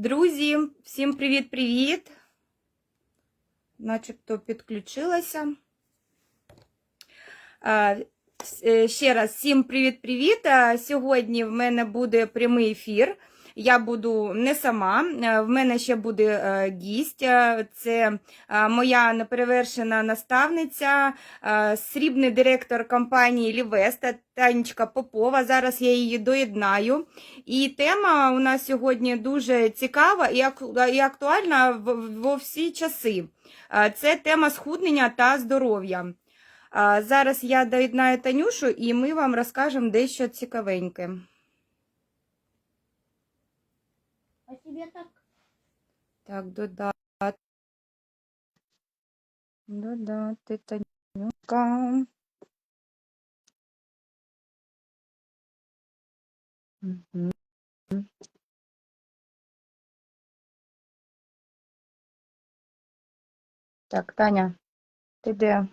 Друзі, всім привіт-привіт! Начебто підключилася. Е, Ще раз всім привіт-привіт! Сьогодні в мене буде прямий ефір. Я буду не сама, е, в мене ще буде е, гість. Е, Це моя неперевершена наставниця, срібний директор компанії Лівеста Танечка Попова. Зараз я її доєднаю. І тема у нас сьогодні дуже цікава і актуальна во всі часи. Це тема схуднення та здоров'я. Зараз я доєднаю Танюшу і ми вам розкажемо дещо цікавеньке. Тебе так? Так, додати. Додати Танюшка. Мгм. Так, Таня, ти де?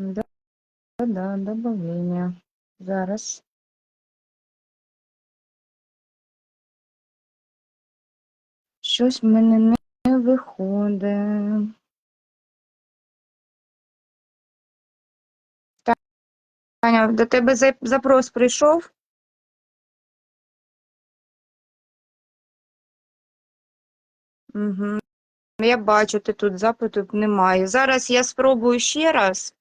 Да, да, добавлення. Зараз. Щось в мене не виходить. Таня, до тебе запрос прийшов? Угу. Я бачу, ти тут запиту немає. Зараз я спробую ще раз.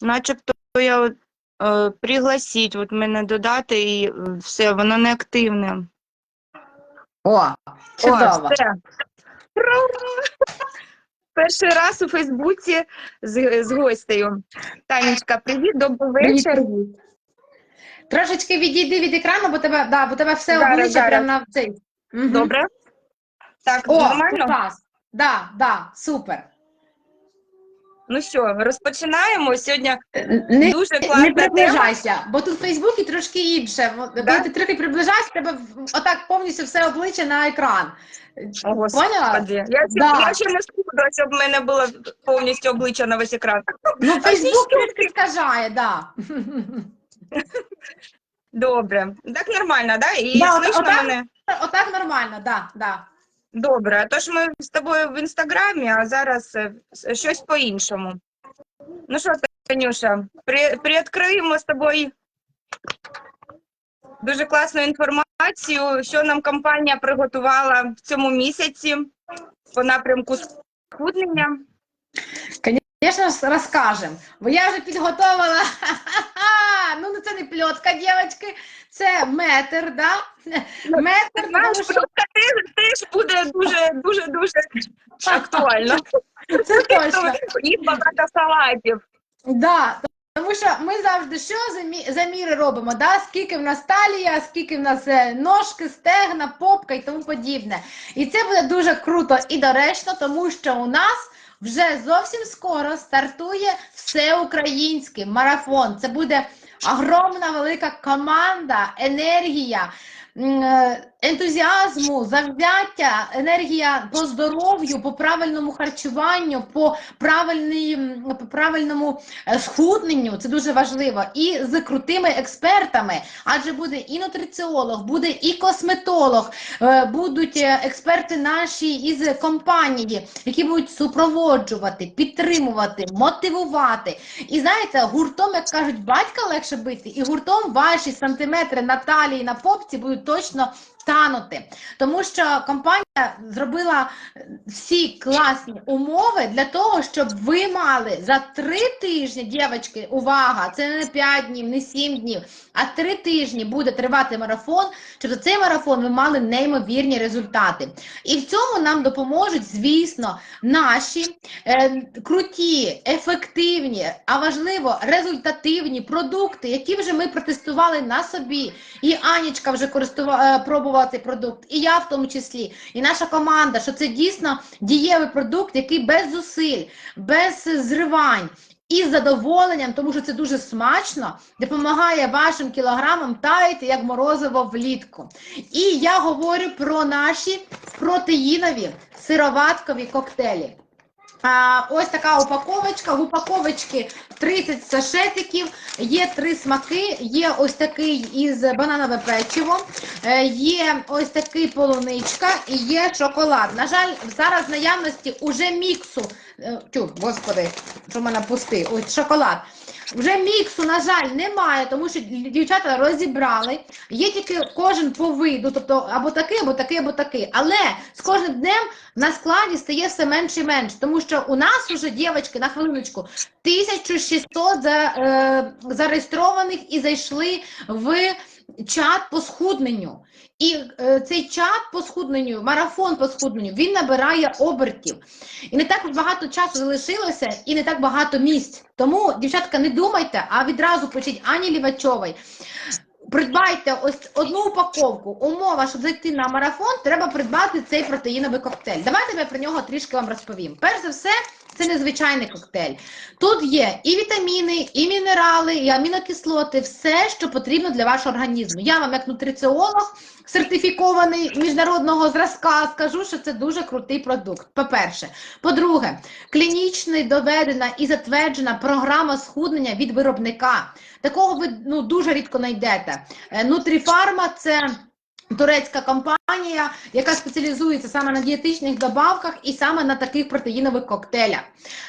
Начебто я от, е, пригласіть, от мене додати і е, все, воно не активне. О, О, чудово. все. Ура! Перший раз у Фейсбуці з, з гостею. Танечка, привіт, добрий вечір. Трошечки відійди від екрану, бо тебе, да, бо тебе все Зараз, обличчя зараз. прямо на цей. Мгм. Добре? Так, О, нормально? клас. Да, да, супер. Ну що, розпочинаємо. Сьогодні Не, дуже не класна тема. приближайся, бо тут в Фейсбуці трошки інше. От Коли Да? ти трохи приближаєшся, тебе отак повністю все обличчя на екран. О, Поняла? Господи. Я, Да. я ще не скуду, щоб в мене було повністю обличчя на весь екран. Ну, Фейсбук скажає, да. Добре. Так нормально, да? І Да, слышно отак. мене? Отак нормально, да, да. Добре. Тож ми з тобою в інстаграмі, а зараз е, щось по-іншому. Ну що, Танюша, при, приоткриємо з тобою дуже класну інформацію, що нам компанія приготувала в цьому місяці по напрямку схуднення. Звісно, розкажемо. Бо я вже підготовила. Ну, ну це не пльотка, дівчатки, це метр, да? Метр, Знаєш, тому що просто теж буде дуже дуже дуже актуально. це точно. Їх багато салатів. Да, тому що ми завжди що замі- заміри робимо? Да? Скільки в нас талія, скільки в нас е, ножки, стегна, попка і тому подібне. І це буде дуже круто і доречно, тому що у нас вже зовсім скоро стартує всеукраїнський марафон. Це буде огромна велика команда, енергія. Е, Ентузіазму, завзяття, енергія по здоров'ю, по правильному харчуванню, по по правильному е, схудненню, це дуже важливо, і з крутими експертами, адже буде і нутриціолог, буде і косметолог, е, будуть експерти наші із компанії, які будуть супроводжувати, підтримувати, мотивувати. І знаєте, гуртом, як кажуть, батька легше бити, і гуртом ваші сантиметри на талії, на попці будуть точно танути. Тому що компанія зробила е, всі класні умови для того, щоб ви мали за три тижні, дівчатки, увага, це не 5 днів, не 7 днів, а три тижні буде тривати марафон, щоб за цей марафон ви мали неймовірні результати. І в цьому нам допоможуть, звісно, наші е, круті, ефективні, а важливо результативні продукти, які вже ми протестували на собі. І Анічка вже користувала, пробувала цей продукт, і я в тому числі, і наша команда, що це дійсно дієвий продукт, який без зусиль, без зривань. І з задоволенням, тому що це дуже смачно, допомагає вашим кілограмам таяти як морозиво влітку. І я говорю про наші протеїнові сироваткові коктейлі. Ось така упаковочка. В упаковочці 30 сашетиків, є три смаки, є ось такий із бананове печиво, е, є ось такий полуничка і є шоколад. На жаль, зараз наявності уже міксу. Е, Тю, господи, що мене пустий, ось шоколад. Вже міксу, на жаль, немає, тому що дівчата розібрали. Є тільки кожен по виду, тобто або такий, або такий, або такий. Але з кожним днем на складі стає все менше і менше, тому що у нас уже, дівчатки, на хвилиночку, 1600 за, е, зареєстрованих і зайшли в чат по схудненню. І е, цей чат по схудненню, марафон по схудненню, він набирає обертів. І не так багато часу залишилося, і не так багато місць. Тому, дівчатка, не думайте, а відразу пишіть Ані Лівачовій. Придбайте ось одну упаковку. Умова, щоб зайти на марафон, треба придбати цей протеїновий коктейль. Давайте я про нього трішки вам розповім. Перш за все, це незвичайний коктейль. Тут є і вітаміни, і мінерали, і амінокислоти, все, що потрібно для вашого організму. Я вам, як нутриціолог, сертифікований міжнародного зразка, скажу, що це дуже крутий продукт. По-перше, по-друге, клінічний доведена і затверджена програма схуднення від виробника. Такого ви ну дуже рідко знайдете. Е, Нутріфарма це. Турецька компанія, яка спеціалізується саме на дієтичних добавках і саме на таких протеїнових коктейлях.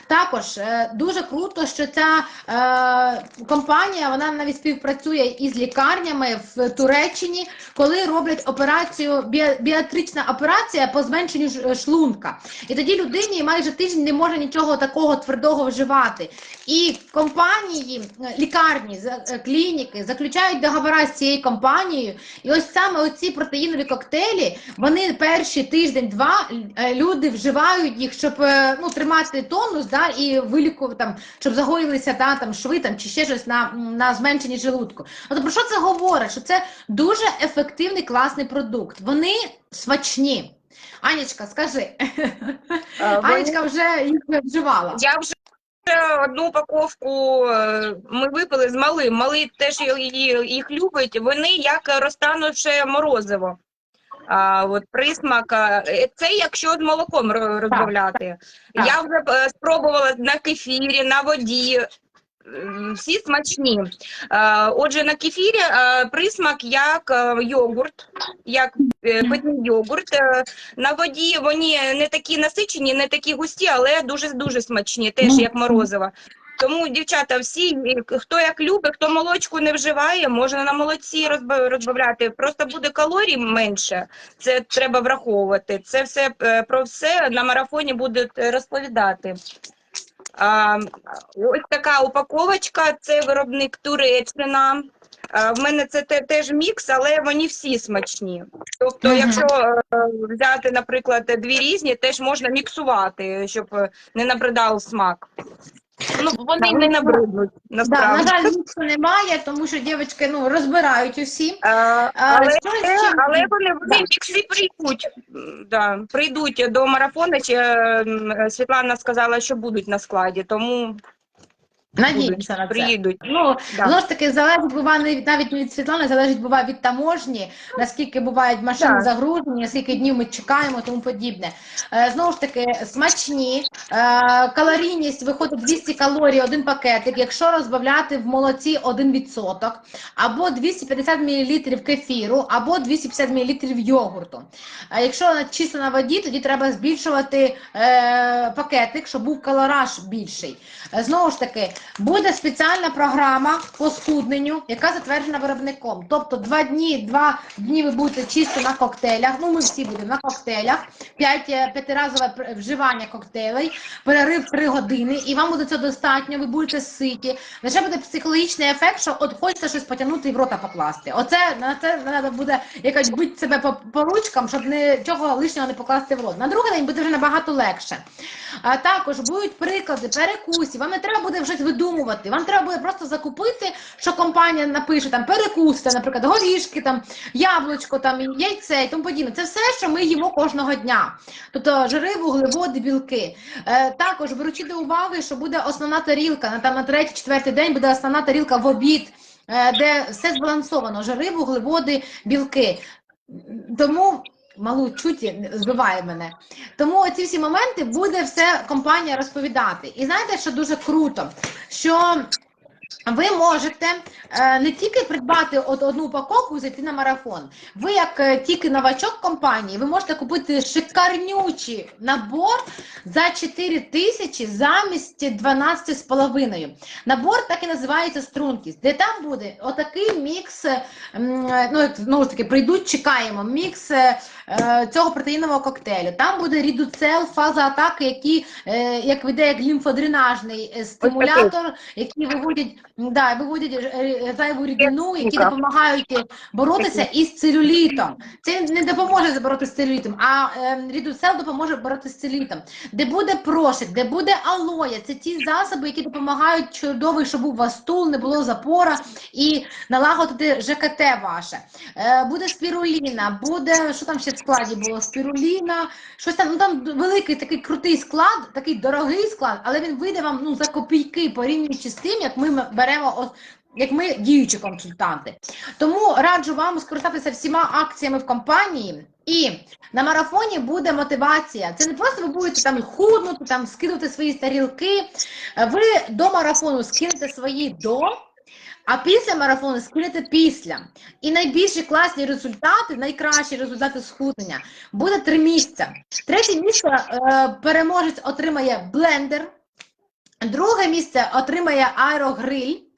Також е, дуже круто, що ця е, компанія вона навіть співпрацює із лікарнями в Туреччині, коли роблять операцію, біатрична операція по зменшенню шлунка. І тоді людині майже тиждень не може нічого такого твердого вживати. І компанії, е, лікарні, е, клініки заключають договори з цією компанією. І ось саме оці протеїнові коктейлі, вони перші тиждень-два е, люди вживають їх, щоб е, ну, тримати тонус, да, і вилікувати там, щоб загоїлися да, там, шви там, чи ще щось на, на зменшенні желудку. От про що це говорить? Що це дуже ефективний класний продукт. Вони смачні. Анічка, скажи, А, ви- Анічка вже їх вживала. Я вже одну упаковку е, ми випили з малим. Малий теж її, їх любить. Вони як розтанувши морозиво. А, от присмак. е, Це якщо з молоком ро- розбавляти. так. Я вже е, спробувала на кефірі, на воді. е, Всі смачні. Отже, на кефірі присмак як йогурт, як питний йогурт. На воді вони не такі насичені, не такі густі, але дуже дуже смачні, теж як морозиво. Тому, дівчата, всі, хто як любить, хто молочку не вживає, можна на молоці розбавляти. Просто буде калорій менше. Це треба враховувати. Це все е, про все на марафоні будуть розповідати. А, ось така упаковочка, це виробник Туреччина. В мене це теж мікс, але вони всі смачні. Тобто, якщо е, взяти, наприклад, дві різні, теж можна міксувати, щоб не набридав смак. Ну, вони не набриднуть. насправді. Да, на жаль, нічого немає, тому що дівчатки ну, розбирають усі. А, А, але, що ще? але вони, вони Да. мікси прийдуть. Да, прийдуть до марафону. Чи, Світлана сказала, що будуть на складі, тому Надіємося на це. приїдуть. Ну, Да. знову ж таки, залежить буває навіть навіть від Світлани, залежить буває від таможні, наскільки бувають машини Так. загружені, скільки днів ми чекаємо, тому подібне. Е, знову ж таки, смачні, е, калорійність виходить 200 калорій, один пакетик, якщо розбавляти в молоці 1%, або 250 мл кефіру, або 250 мл йогурту. А якщо чисто на воді, тоді треба збільшувати е, пакетик, щоб був калораж більший. Е, Знову ж таки, буде спеціальна програма по схудненню, яка затверджена виробником. Тобто два дні, два дні ви будете чисто на коктейлях. Ну, ми всі будемо на коктейлях, п'ять, е, п'ятиразове вживання коктейлей, перерив 3 години, і вам буде цього достатньо, ви будете ситі. Лише буде психологічний ефект, що от хочеться щось потягнути і в рота покласти. Оце на це треба буде якось бити себе по, по ручкам, щоб нічого лишнього не покласти в рот. На другий день буде вже набагато легше. А також будуть приклади, перекусів. Вам не треба буде вже видумувати. Вам треба буде просто закупити, що компанія напише там перекус, наприклад, горішки, там яблучко, там яйце і тому подібне. Це все, що ми їмо кожного дня. Тобто жири, вуглеводи, білки. Е, також беручи до уваги, що буде основна тарілка на там на третій, четвертий день буде основна тарілка в обід. е, Де все збалансовано: жири, вуглеводи, білки. Тому малу чуті збиває мене. Тому ці всі моменти буде все компанія розповідати. І знаєте, що дуже круто, що ви можете е, не тільки придбати от одну упаковку і зайти на марафон. Ви, як е, тільки новачок компанії, ви можете купити шикарнючий набор за 4 тисячі замість 12,5. Набор так і називається стрункість, де там буде отакий мікс. е, Ну, ж таки, прийдуть, чекаємо. Мікс цього протеїнового коктейлю. Там буде рідуцел, фаза атаки, які е, як веде як лімфодренажний е, стимулятор, які виводять, да, виводять е, е, зайву рідину, які допомагають е, боротися із целюлітом. Це не допоможе боротися з целюлітом, а е, рідуцел допоможе боротися з целюлітом. Де буде прошик, де буде алоя, це ті засоби, які допомагають чудовий, щоб був у вас стул, не було запора і налагодити ЖКТ ваше. Е, буде спіруліна, буде, що там ще складі було? Спіруліна, щось там, ну там великий такий крутий склад, такий дорогий склад, але він вийде вам ну, за копійки, порівнюючи з тим, як ми беремо як ми діючі консультанти. Тому раджу вам скористатися всіма акціями в компанії. І на марафоні буде мотивація. Це не просто ви будете там худнути, там скидувати свої тарілки. Е, Ви до марафону скинете свої до, а після марафону скинете після. І найбільші класні результати, найкращі результати схуднення буде три місця. Третє місце е, переможець отримає блендер, друге місце отримає аерогриль.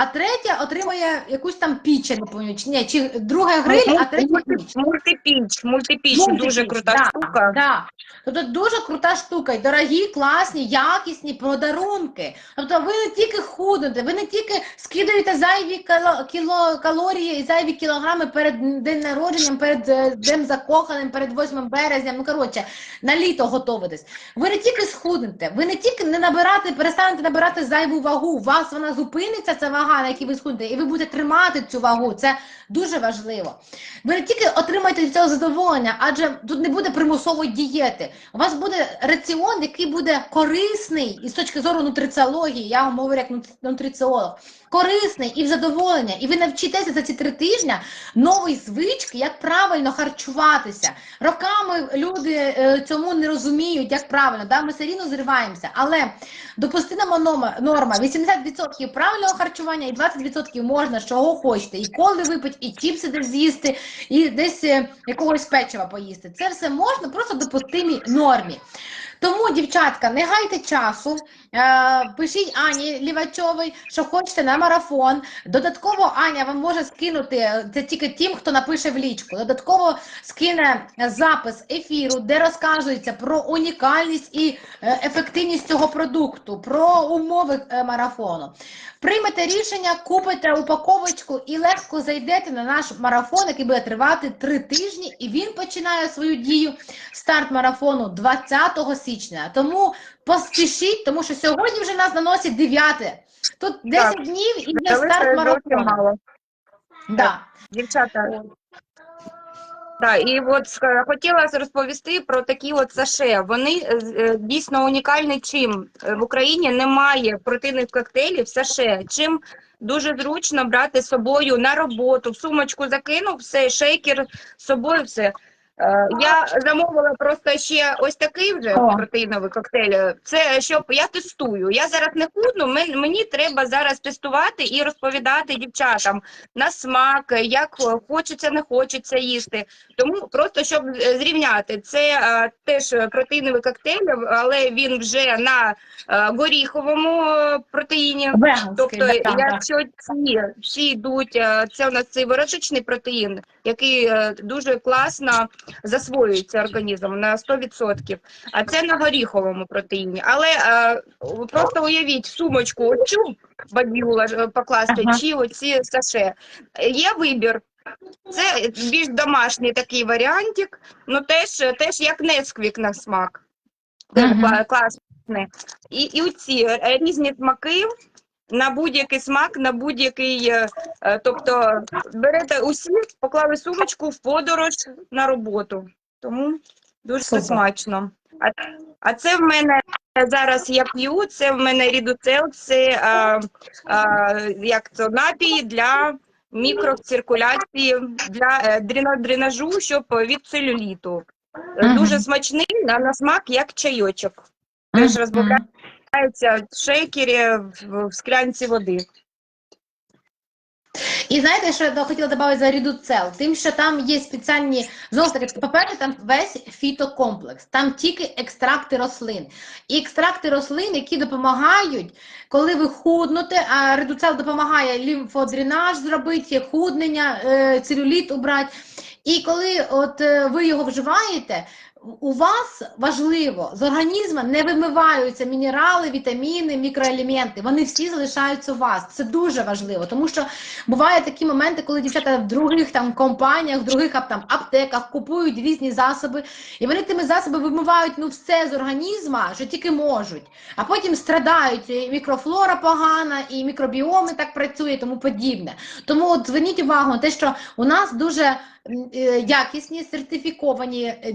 А третє отримає якусь там піч, я не пам'ятаю. чи- Ні, чи друге гриль, а третє піч. Мультипіч, мультипіч, Мультипіч, дуже крута да, штука. Да. Тобто дуже крута штука, і дорогі, класні, якісні подарунки. Тобто ви не тільки худнете, ви не тільки скидаєте зайві кало, кіло, калорії і зайві кілограми перед день народженням, перед е, днем закоханим, перед 8 березня. Ну коротше, на літо готовитесь. Ви не тільки схуднете, ви не тільки не набирати, перестанете набирати зайву вагу. У вас вона зупиниться, ця вага, на якій ви схуднете, і ви будете тримати цю вагу. Це дуже важливо. Ви не тільки отримаєте від цього задоволення, адже тут не буде примусової дієти. У вас буде раціон, який буде корисний із точки зору нутриціології, я вам говорю як нутриціолог, корисний і в задоволення. І ви навчитеся за ці три тижні нової звички, як правильно харчуватися. Роками люди е, цьому не розуміють, як правильно. Да? Ми все рівно зриваємося. Але допустима норма, норма 80% правильного харчування і 20% можна, чого хочете. І коли випити, і чіпси десь з'їсти, і десь е, якогось печива поїсти. Це все можна просто допустимій нормі. Тому, дівчатка, не гайте часу, пишіть Ані Лівачовій, що хочете на марафон. Додатково Аня вам може скинути е, це тільки тим, хто напише в лічку. Додатково скине запис ефіру, де розказується про унікальність і е, ефективність цього продукту, про умови е, марафону. Приймете рішення, купите упаковочку і легко зайдете на наш марафон, який буде тривати три тижні, і він починає свою дію старт марафону 20 січня. Тому поспішіть, тому що сьогодні вже нас наносить 9. Тут 10 днів і є старт марафону. мало. Да. Дівчата. Так, і от хотіла розповісти про такі от саше. Вони е, е, дійсно унікальні чим. Е, В Україні немає протеїнових коктейлів саше. Чим дуже зручно брати з собою на роботу, в сумочку закинув, все, шейкер з собою, все. Е, Я замовила просто ще ось такий вже О. протеїновий коктейль. Це щоб я тестую. Я зараз не худну, мен- мені треба зараз тестувати і розповідати дівчатам на смак, як хочеться, не хочеться їсти. Тому просто щоб зрівняти, це е, теж протеїновий коктейль, але він вже на е, горіховому протеїні. Веганський, Тобто, да, якщо ці всі йдуть, це у нас цей воротичний протеїн, який дуже класно засвоюється організмом на 100%, а це на горіховому протеїні. Але е, просто уявіть сумочку, оцю бадюла е, покласти, Ага. чи оці саше. Є вибір. Це більш домашній такий варіантик, ну теж, теж як Несквік на смак. Мгм. класний. І, і оці різні смаки на будь-який смак, на будь-який, е, е, тобто берете усі, поклали сумочку в подорож на роботу. Тому дуже Супер. смачно. А, а це в мене зараз я п'ю, це в мене рідуцел, це а, а, як це, напій для мікроциркуляції для е, дренажу, щоб від целюліту. Е, Дуже смачний, а на смак як чайочок. Теж Мгм. Розбавляється в шейкері в, в склянці води. І знаєте, що я хотіла додати за рідуцел? Тим, що там є спеціальні, знову ж таки, по-перше, там весь фітокомплекс, там тільки екстракти рослин. І екстракти рослин, які допомагають, коли ви худнете, а редуцел допомагає лімфодренаж зробити, худнення, е, целюліт убрати. І коли от е, ви його вживаєте, у вас важливо, з організму не вимиваються мінерали, вітаміни, мікроелементи. Вони всі залишаються у вас. Це дуже важливо, тому що бувають такі моменти, коли дівчата в других там компаніях, в других там аптеках купують різні засоби, і вони тими засобами вимивають ну все з організму, що тільки можуть. А потім страдають і мікрофлора погана, і мікробіоми так працює, і тому подібне. Тому от зверніть увагу на те, що у нас дуже е, якісні сертифіковані е,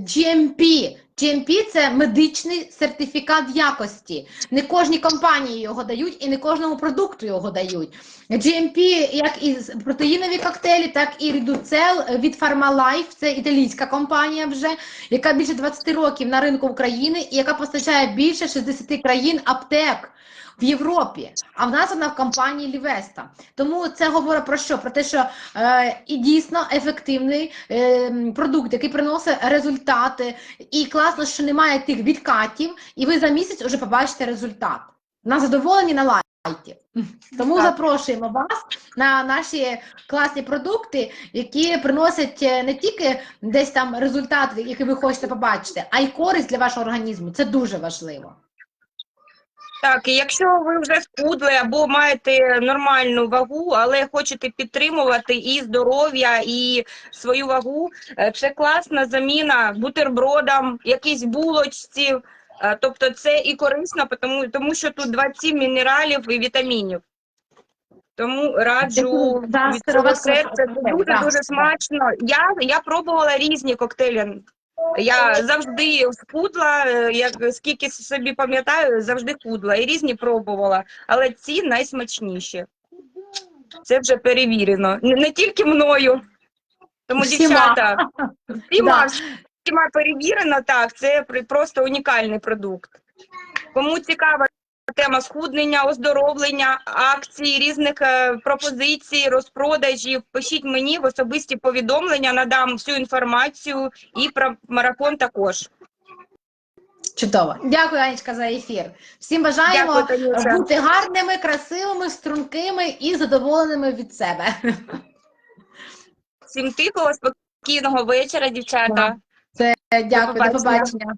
GMP. GMP – це медичний сертифікат якості. Не кожній компанії його дають і не кожному продукту його дають. GMP, як і протеїнові коктейлі, так і Редуцел від Pharmalife, це італійська компанія вже, яка більше 20 років на ринку України і яка постачає більше 60 країн аптек. В Європі, а в нас вона в компанії Лівеста. Тому це говорить про що? Про те, що е, і дійсно ефективний е, продукт, який приносить результати, і класно, що немає тих відкатів, і ви за місяць вже побачите результат. На задоволені на лайті. Тому Так. запрошуємо вас на наші класні продукти, які приносять е, не тільки десь там результат, який ви хочете побачити, а й користь для вашого організму. Це дуже важливо. Так, і якщо ви вже схудли або маєте нормальну вагу, але хочете підтримувати і здоров'я, і свою вагу, е, це класна заміна бутербродам, якійсь булочці. Е, Тобто це і корисно, тому, тому що тут 27 мінералів і вітамінів. Тому раджу Да, від цього серця. Це коктейль, дуже да. дуже смачно. Я, я пробувала різні коктейлі. Я завжди худла, е, як скільки собі пам'ятаю, завжди худла і різні пробувала, але ці найсмачніші. Це вже перевірено. Не, не тільки мною. Тому, Всіма. дівчата, всіма, всіма перевірено, так, це просто унікальний продукт. Кому цікава тема схуднення, оздоровлення, акцій, різних е, пропозицій, розпродажів, пишіть мені в особисті повідомлення, надам всю інформацію і про марафон також. Чудово. Дякую, Анечка, за ефір. Всім бажаємо Дякую, бути гарними, красивими, стрункими і задоволеними від себе. Всім тихого, спокійного вечора, дівчата. Дякую, до побачення. побачення.